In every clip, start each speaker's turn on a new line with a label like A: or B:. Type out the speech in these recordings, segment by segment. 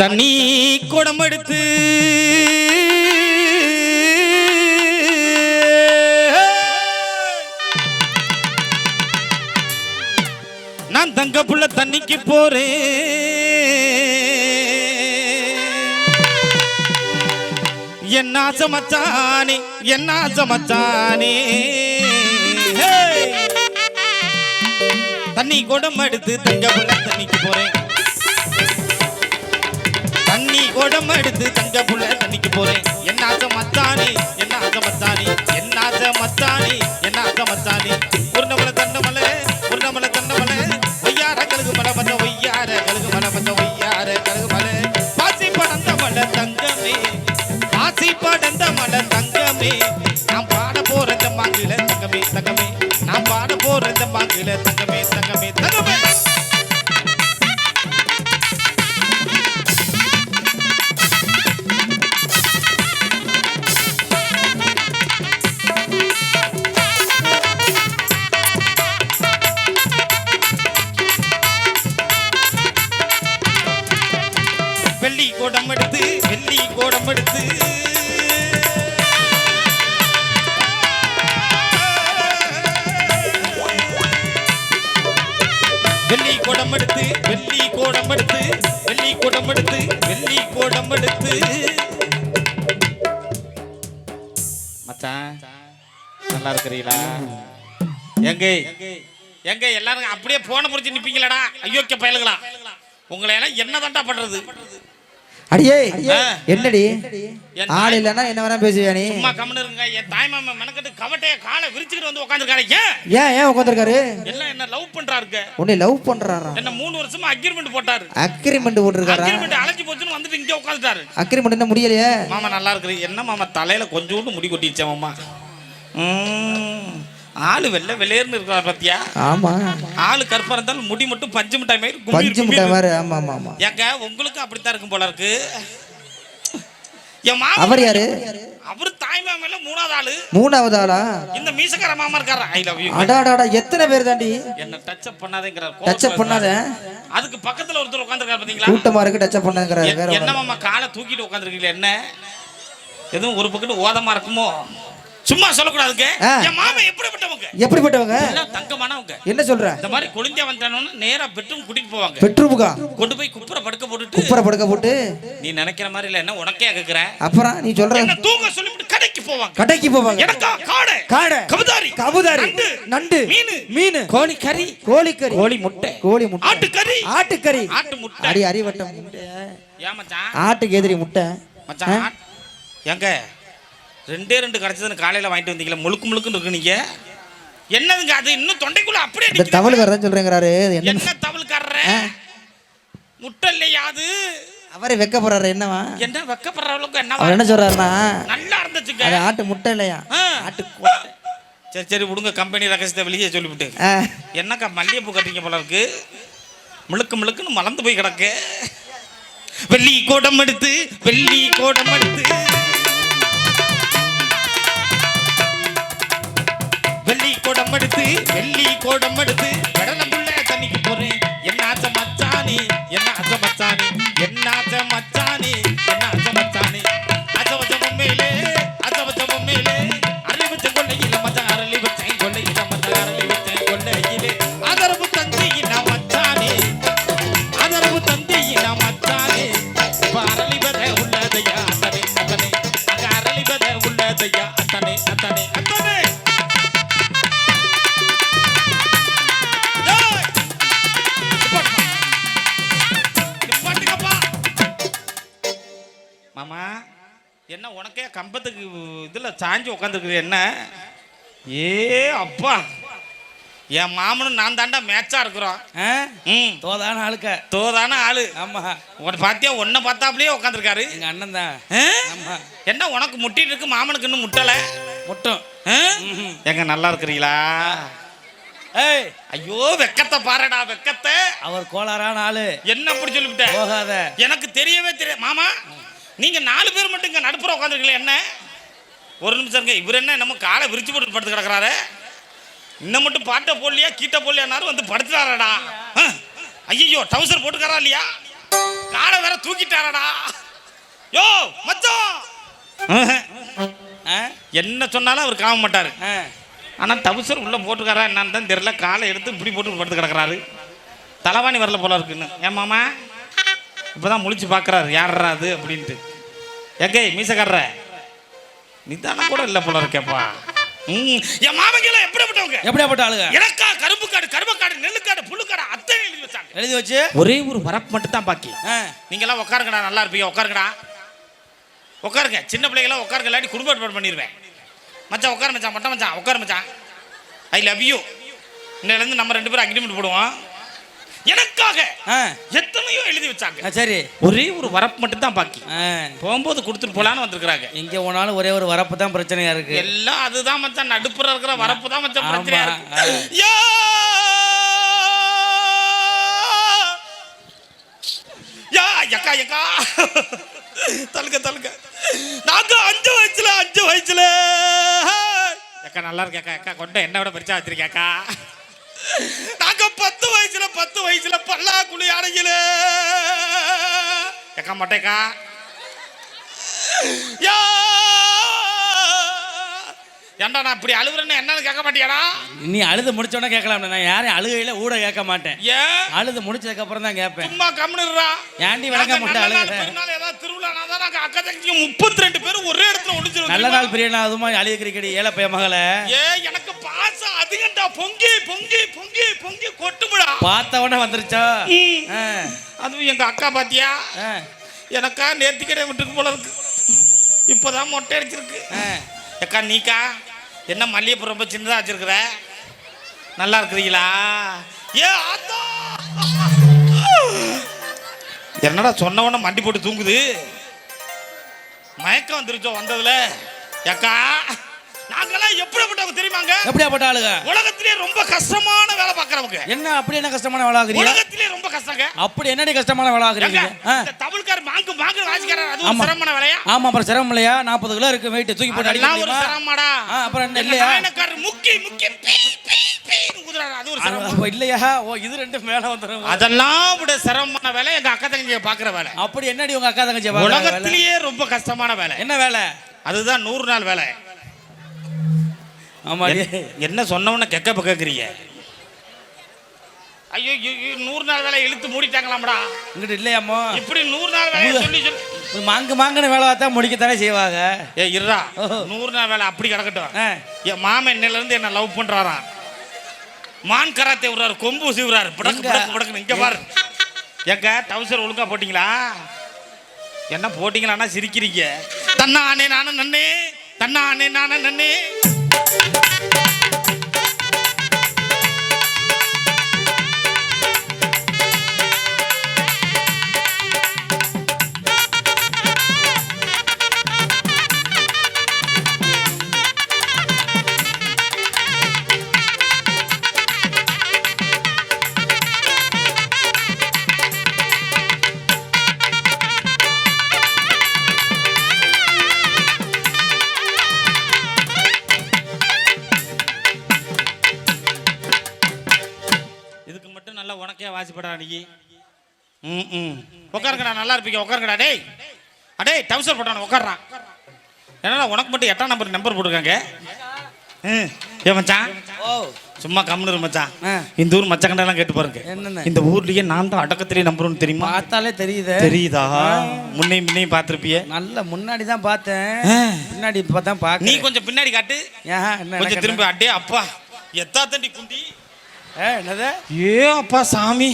A: தண்ணி குடம் எடுத்து நான் தங்க புள்ள தண்ணிக்கு போறேன். என்ன ஆசை மச்சானே என்ன ஆசை மச்சானே. தண்ணி குடம் எடுத்து தங்க புள்ள தண்ணிக்கு போறேன். குடம் எடுத்து தங்க புள்ள தண்ணிக்கு போறேன். என்ன ஆசை மத்தானி என்ன ஆசை மத்தானி என்ன ஆசை மத்தானி என்ன ஆசை மத்தானி உருண்டமலை தண்டமலை உருண்டமலை தண்டமலை ஒய்யார மலை பண்ண வெள்ளி கோடம் எடுத்து வெள்ளி கோடம் எடுத்து வெள்ளி கோடம் எடுத்து வெள்ளி கோடம் எடுத்து. மச்சான் நல்லா இருக்கிறீங்களா? எங்க? எங்க? எல்லாரும் அப்படியே போன முடிச்சு நிப்பீங்களடா? ஐயோக்கிய பயலுங்களா உங்களை எல்லாம் என்ன தண்டா பண்றது?
B: அடியே. என்னடி?
A: என்
B: ஆள் இல்லைன்னா என்ன வேணா பேசுவியா நீ?
A: சும்மா கம்முன்னு இருங்க. என் தாய் மாமா மெனக்கட்டு கவட்டைய காலை விரிச்சுக்கிட்டு வந்து உட்காந்துருக்காரு ஏன்?
B: ஏன் ஏன் உட்காந்துருக்காரு
A: எல்லாம் என்ன லவ் பண்றாருங்க?
B: உன்னை லவ் பண்றாரா?
A: என்ன மூணு வருஷமா அக்ரிமெண்ட் போட்டாரு.
B: அக்ரிமெண்ட் போட்டிருக்காரா?
A: அக்ரிமெண்ட் அழைச்சு போச்சுன்னு வந்துட்டு இங்க உட்காந்துட்டாரு
B: அக்ரிமெண்ட் என்ன முடியலையே?
A: மாமா நல்லா இருக்கிறீ என்ன மாமா தலையில கொஞ்சோண்டு முடி கொட்டிச்சேன் மாமா. ம், ஆளு வெள்ளை வெளியேர்னு இருக்கிறார் பாத்தியா?
B: ஆமா.
A: ஆளு கருப்பா இருந்தாலும் முடி மட்டும் பஞ்சு மிட்டாய் மாதிரி
B: பஞ்சு முட்டை
A: கும்பீர்.
B: மாதிரி ஆமா ஆமா ஆமா.
A: ஏங்க உங்களுக்கு அப்படித்தான் இருக்கும் போல இருக்கு. என் மாமா
B: அவர் யாரு?
A: அவரு தாய் மாமையில மூணாவது ஆளு.
B: மூணாவது ஆளா?
A: இந்த மீசக்கார மாமா இருக்காரு? ஐ லவ் யூ
B: அடாடாடா எத்தனை பேர் தாண்டி?
A: என்ன டச் அப் பண்ணாதேங்கிறார்
B: டச் அப் பண்ணாத.
A: அதுக்கு பக்கத்துல ஒருத்தர் உட்காந்துருக்காரு பாத்தீங்களா?
B: கூட்டமா இருக்கு டச் அப் வேற
A: எ- என்ன மாமா காலை தூக்கிட்டு உட்காந்துருக்கீங்களா என்ன? எதுவும் ஒரு பக்கத்து ஓதமா இருக்குமோ? சும்மா சொல்லக்கூடாதுங்க. என் மாமா எப்படிப்பட்டவங்க.
B: எப்படிப்பட்டவங்க?
A: எல்லாம் தங்கமானவங்க.
B: என்ன சொல்ற?
A: இந்த மாதிரி கொழுந்தியா வந்தானோன்னு நேரா பெட்ரூம் கூட்டிட்டு போவாங்க.
B: பெட்ரூமுக்கா?
A: கொண்டு போய் குப்புற படுக்க போட்டுட்டு
B: குப்பரை படுக்க போட்டு?
A: நீ நினைக்கிற மாதிரி இல்ல என்ன உனக்கே கேக்குறேன்
B: அப்புறம் நீ சொல்ற
A: என்ன தூங்க சொல்லிவிட்டு கடைக்கு போவாங்க.
B: கடைக்கு போவாங்க.
A: எனக்கா? காடை.
B: காடை.
A: கபுதாரி.
B: கபுதாரி.
A: நண்டு.
B: நண்டு.
A: மீன்.
B: மீன்.
A: கோழி கறி
B: கோழிக்கறி.
A: கோழி முட்டை.
B: கோழி முட்டை.
A: ஆட்டுக்கறி.
B: ஆட்டுக்கறி.
A: ஆட்டு முட்டை.
B: அடி அறிவட்டம் முட்டை.
A: ஏன் மச்சான்?
B: ஆட்டுக்கு எதிரி முட்டை.
A: மச்சான் ஏங்க ரெண்டே ரெண்டு கிடைச்சதுன்னு காலையில வாங்கிட்டு வந்தீங்களா முழுக்கு முழுக்குன்னு இருக்கு நீங்க. என்னதுங்க அது? இன்னும் தொண்டைக்குள்ள அப்படியே
B: இந்த தான் சொல்றேங்கிறாரு. என்ன?
A: தவளுக்காரர? முட்டை இல்லையா அது?
B: அவரே வைக்க போறாரு என்னவா?
A: என்ன வெக்கப்படுற அளவுக்கு என்ன
B: அவர் என்ன சொல்றாருன்னா
A: நல்லா இருந்துச்சுங்க.
B: அது ஆட்டு முட்டை இல்லையா. ஆட்டு.
A: சரி சரி விடுங்க. கம்பெனி ரகசியத்தை வெளியே சொல்லிவிட்டு. என்னக்கா மல்லிகைப்பூ கட்டுறீங்க போல இருக்கு. முழுக்கு முழுக்குன்னு மலர்ந்து போய் கிடக்கு. வெள்ளி கோடம் எடுத்து வெள்ளி கோடம் எடுத்து. கோடம் எடுத்து வெள்ளி கோடம் எடுத்து கடலம்புள்ள தண்ணிக்கு போறேன். என்ன ஆசை மச்சானே என்ன ஆசை மச்சானே. என்ன என்ன உனக்கே கம்பத்துக்கு இதுல சாஞ்சு உட்காந்துருக்குது என்ன? ஏ அப்பா. என் மாமனும் நான் தாண்டா மேட்சா இருக்கிறோம்.
C: ஆ?
A: ம்.
C: தோதான ஆளுக்க.
A: தோதான ஆளு.
C: ஆமா.
A: உன்னை பாத்தியா உன்னை பார்த்தாப்லயே உட்காந்துருக்காரு
C: எங்க அண்ணன் தான். ஆமா.
A: என்ன உனக்கு முட்டிட்டு இருக்கு மாமனுக்கு இன்னும் முட்டல?
C: முட்டும்.
A: ஆ? எங்க நல்லா இருக்கிறீங்களா?
C: ஏய்.
A: ஐயோ வெக்கத்தை பாருடா வெக்கத்தை.
C: அவர் கோளாறான ஆளு.
A: என்ன அப்படி சொல்லிவிட்ட?
C: போகாத.
A: எனக்கு தெரியவே தெரியாது மாமா. நீங்க நாலு பேர் மட்டும் இங்க நடுப்புற உட்காந்துருக்கீங்களே என்ன? ஒரு நிமிஷம் இவர் என்ன நம்ம காலை விரிச்சு போட்டு படுத்து கிடக்குறாரு? இன்னும் மட்டும் பாட்டை போடலையா கீட்ட போடலையானாரு வந்து படுத்துறாரடா. ஐயோ டவுசர் போட்டுக்காரா இல்லையா? காலை வேற தூக்கிட்டாரடா. யோ.
C: ஆ?
A: என்ன சொன்னாலும் அவர் காம மாட்டாரு.
C: ஆ.
A: ஆனா தவுசர் உள்ள போட்டுக்காரா என்னன்னு தான் தெரியல. காலை எடுத்து இப்படி போட்டு படுத்து கிடக்குறாரு. தலைவாணி வரல போல இருக்குன்னு. ஏன் மாமா? இப்பதான் முழிச்சு பார்க்கறாரு யாரா அது? அப்படின்ட்டு. எங்கே மீசக்காரர. நிதானம் கூட இல்லை போல இருக்கேப்பா. ம். என் மாமங்கள எப்படிப்பட்டவங்க?
C: எப்படியாப்பட்ட ஆளுங்க?
A: எனக்கா கரும்பு காடு கரும்பக்காடு நெல்லுக்காடு புல்லுக்காடு அத்தனை எழுதி வச்சாங்க.
C: எழுதி வச்சு?
A: ஒரே ஒரு வரப்பு மட்டும் தான் பாக்கி. நீங்களாம் உட்காருங்கடா நல்லா இருப்பீங்க. உட்காருங்கடா உட்காருங்க சின்ன பிள்ளைங்களாம் உட்காருங்க இல்லாட்டி குடும்ப ஏற்பாடு பண்ணிடுவேன் மச்சான் உட்காரு மச்சான் மொட்டை மச்சான் உட்காரு மச்சான். ஐ லவ் யூ இன்னிலேருந்து நம்ம ரெண்டு பேரும் அக்ரிமெண்ட் போடுவோம். எனக்காக. எத்தனையோ எழுதி வச்சாங்க.
C: சரி.
A: ஒரே ஒரு வரப்பு மட்டும் தான் பாக்கி. போகும்போது கொடுத்துட்டு போலான்னு வந்திருக்கிறாங்க.
C: எங்க போனாலும் ஒரே ஒரு வரப்பு தான் பிரச்சனையா இருக்கு.
A: எல்லாம் அதுதான் மச்சான். நடுப்புற இருக்கிற வரப்பு தான் மச்சான். பிரச்சனையா. இருக்கு. யா! யா எக்கா எக்கா. தலுக்க தலுக்க நாங்க அஞ்சு வயசுல அஞ்சு வயசுல. எக்கா நல்லா இருக்கேக்கா அக்கா கொண்ட என்ன விட பெருசா வச்சிருக்கேக்கா நாங்க பத்து வயசுல பத்து வயசுல பல்லா குழி அடையில எக்கா மட்டைக்கா. யா. ஏன்டா நான் இப்படி அழுகுறேன்னு என்னன்னு கேட்க மாட்டியாடா?
C: நீ அழுது முடிச்சோடனே கேட்கலாம் நான் யாரையும் அழுகையில ஊட கேட்க மாட்டேன்.
A: ஏன்
C: அழுது முடிச்சதுக்கு அப்புறம் தான் கேட்பேன்.
A: சும்மா கம்னுறா
C: ஏன்டி விளங்க மாட்டேன் அழுகுற?
A: ஏதாவது திருவிழானா தான் அக்கா தங்கச்சி முப்பத்தி ரெண்டு பேரும் ஒரே இடத்துல ஒளிஞ்சிரும்
C: நல்ல நாள் பிரியா அதுமா அழுக கிரிக்கெட் ஏழை பைய மகள.
A: ஏ எனக்கு பொங்கி பொங்கி பொங்கி பொங்கி கொட்டுமுடா.
C: பார்த்த உடனே வந்துருச்சா
A: அதுவும் எங்க அக்கா பாத்தியா? எனக்கா நேர்த்திக்கடை விட்டுருக்கு போல இருக்கு இப்போதான் மொட்டை அடிச்சிருக்கு. அக்கா நீக்கா என்ன மல்லிகைப்பூ ரொம்ப சின்னதா வச்சிருக்கிற? நல்லா இருக்கிறீங்களா? ஏ ஆத்தா! என்னடா சொன்ன உடனே மண்டி போட்டு தூங்குது? மயக்கம் வந்துருச்சோ வந்ததுல? அக்கா நாங்கெல்லாம் எப்படிப்பட்டவங்க தெரியுமாங்க?
C: எப்படியாப்பட்ட ஆளுங்க?
A: உலகத்திலே ரொம்ப கஷ்டமான வேலை பார்க்கறவங்க.
C: என்ன அப்படி என்ன கஷ்டமான வேலை ஆகுறீங்க?
A: உலகத்திலே ரொம்ப கஷ்டங்க.
C: அப்படி என்னடி கஷ்டமான வேலை ஆகுறீங்க?
A: இந்த தமிழ்கார் மாங்கு மாங்கு வாசிக்கிறார். அது ஒரு. சிரமமான வேலையா?
C: ஆமா அப்புறம் சிரமம் இல்லையா? நாற்பது கிலோ இருக்கு வெயிட் தூக்கி போட்டு அடிக்க முடியுமா?
A: சிரமமாடா.
C: அப்புறம் என்ன இல்லையா?
A: நாயனக்காரர் முக்கி முக்கி பீ, பீ, பீன்னு குதிராரு. அது ஒரு சிரமம்.
C: இல்லையா? ஓ இது ரெண்டு மேல வந்துடும்
A: அதெல்லாம் விட சிரமமான வேலை எங்க அக்கா தங்கச்சியை பாக்குற வேலை.
C: அப்படி என்னடி உங்க அக்கா தங்கச்சி பார்க்கற வேலை?
A: உலகத்திலேயே ரொம்ப கஷ்டமான வேலை.
C: என்ன வேலை?
A: அதுதான் நூறு நாள் வேலை.
C: ஆமா
A: என்ன- என்ன சொன்னவன கெக்க பக்கறீங்க ஐயோ நூறு நாள் வேலை இழுத்து மூடிட்டாங்களாம்டா.
C: இங்கிட்ட இல்லையாமோ
A: இப்படி நூறு நாள் வேலையை சொல்லி சொல்லி
C: மாங்கு மாங்குன வேலை பார்த்தா முடிக்கத்தானே செய்வாங்க?
A: ஏ இருடா.
C: ஓஹோ.
A: நூறு நாள் வேலை அப்படி கிடக்கட்டும். என் மாமன் இன்னையில இருந்து என்ன லவ் பண்றாராம். மான் கராத்தே விடுறாரு கொம்பு ஊசி படக்கு? படக்கு படக்கு இங்க பாரு. எங்க? டவுசர் ஒழுங்கா போட்டீங்களா? என்ன போட்டீங்களான்னா சிரிக்கிறீங்க. தன்னா அண்ணே நானும் நன்னே தன்னா அண்ணே நானும் நன்னே Thank you. இதுக்கு மட்டும் நல்லா உனக்கே வாசிப்படா நீ. ம் ம். உட்காருங்கடா நல்லா இருப்பீங்க. உட்காருங்கடா டேய். அடே டவுசர் போட்டான உட்கார்றான் என்னடா உனக்கு மட்டும் எட்டாம் நம்பர் நம்பர் போட்டிருக்காங்க? ம். ஏ மச்சான்.
C: ஓ.
A: சும்மா கம்னு மச்சான். இந்த ஊர் மச்சக்கண்டெல்லாம் கேட்டு பாருங்க.
C: என்னென்ன?
A: இந்த ஊர்லயே நான் தான் அடக்கத்திலே நம்பர் ஒன்று தெரியுமா?
C: பார்த்தாலே தெரியுது.
A: தெரியுதா? முன்னையும் முன்னையும் பார்த்துருப்பிய.
C: நல்ல முன்னாடி தான் பார்த்தேன். பின்னாடி இப்போ தான்
A: நீ
C: பார்க்க
A: கொஞ்சம் பின்னாடி காட்டு.
C: என்ன
A: கொஞ்சம் திரும்பி அடே அப்பா. எத்தா தண்டி குண்டி
C: என்னது?
A: ஏ அப்பா சாமி.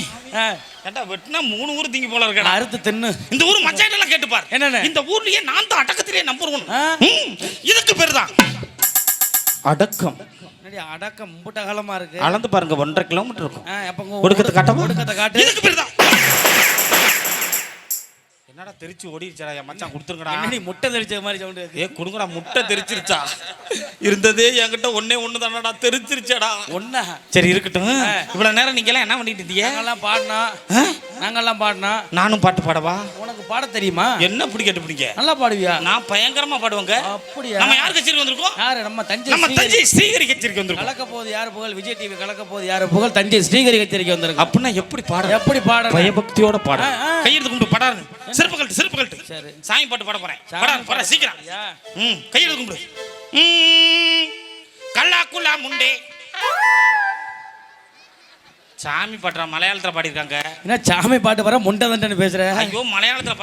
A: ஏண்டா வெட்டினா மூணு ஊர் திங்கி போல இருக்கடா.
C: அறுத்து தின்னு.
A: இந்த ஊர் மச்சாட்டெல்லாம் கேட்டு பாரு
C: என்னென்ன?
A: இந்த ஊர்லயே நான் தான் அடக்கத்திலே நம்பர் ஒன். இதுக்கு பேர் தான். அடக்கம்.
C: அடக்கம் மும்புட்ட காலமா இருக்கு?
A: அளந்து பாருங்க ஒன்றரை கிலோமீட்டர் இருக்கும். ஒடுக்கத்தை காட்டவா?
C: ஒடுக்கத்தை காட்டு.
A: இதுக்கு பேர் தான். என்னடா தெரிச்சு ஓடிடுச்சடா என் மச்சான் கொடுத்துருங்கடா.
C: என்னடி முட்டை தெரிச்ச மாதிரி சவுண்ட்
A: ஏ கொடுங்கடா முட்டை தெரிச்சிருச்சா? இருந்ததே என்கிட்ட ஒன்னே ஒண்ணு தானடா தெரிச்சிருச்சடா.
C: ஒன்னா
A: சரி இருக்கட்டும். இவ்வளவு நேரம் நீங்க எல்லாம் என்ன பண்ணிட்டு இருந்தீங்க?
C: நாங்கெல்லாம் பாடினா
A: ஆ?
C: நாங்கெல்லாம் பாடினா
A: நானும் பாட்டு பாடவா?
C: உனக்கு பாட தெரியுமா?
A: என்ன இப்படி கேட்டு பிடிக்க
C: நல்லா பாடுவியா?
A: நான் பயங்கரமா பாடுவேங்க.
C: அப்படியா?
A: நம்ம யார் கச்சேரிக்கு வந்திருக்கோம்?
C: யாரு? நம்ம தஞ்சை
A: நம்ம. தஞ்சை ஸ்ரீகரி கச்சேரிக்கு வந்திருக்கோம்.
C: கலக்க போது யாரு புகழ்? விஜய் டிவி கலக்க போது யாரு புகழ்? தஞ்சை ஸ்ரீகரி கச்சேரிக்கு வந்திருக்கு
A: அப்படின்னா எப்படி பாட
C: எப்படி பாட
A: பயபக்தியோட பாட. கையெழுத்து கும்பிட்டு படாரு. சிறப்பு கழட்டு சிறப்பு கழட்டு.
C: சரி.
A: சாமி பாட்டு பாட போறேன்.
C: சாமி
A: படாரு படாரு சீக்கிரம். ம் கையெழுத்து கும்பிடு. ம், கல்லா குல்லா முண்டே. சாமி பாட்டுறா மலையாளத்துல பாடிருக்காங்க
C: என்ன சாமி பாட்டு வர முண்டை தண்டனை பேசுற.
A: ஐயோ மலையாளத்துல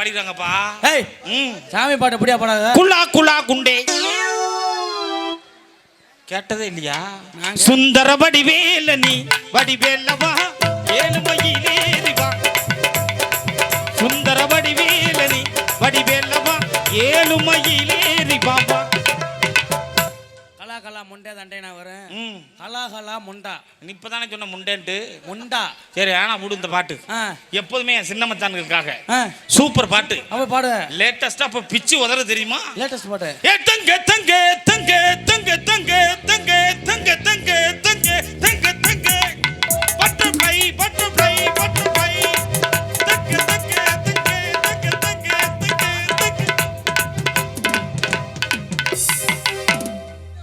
C: ஏய்
A: ம்.
C: சாமி பாட்டு எப்படியா பாடாத?
A: குல்லா குல்லா குண்டே. கேட்டதே இல்லையா? சுந்தர வடிவேல நீ வடிவேலவா ஏழு மயிலேறிவா சுந்தர வடிவேல நீ வடிவேலவா ஏழு மயிலேறிவா
C: கலா முண்டா?
A: நீ இப்பதானே சொன்ன முண்டேன்ட்டு.
C: முண்டா.
A: சரி ஆனா விடு இந்த பாட்டு. எப்போதுமே என் சின்ன மச்சானுக்காக
C: ஆ.
A: சூப்பர் பாட்டு.
C: அவ பாடு.
A: லேட்டஸ்டா இப்ப பிச்சு உதற தெரியுமா?
C: லேட்டஸ்ட் பாட்டு.
A: ஏ தங்க தங்க தங்க தங்க தங்க தங்க தங்க தங்க தங்க தங்க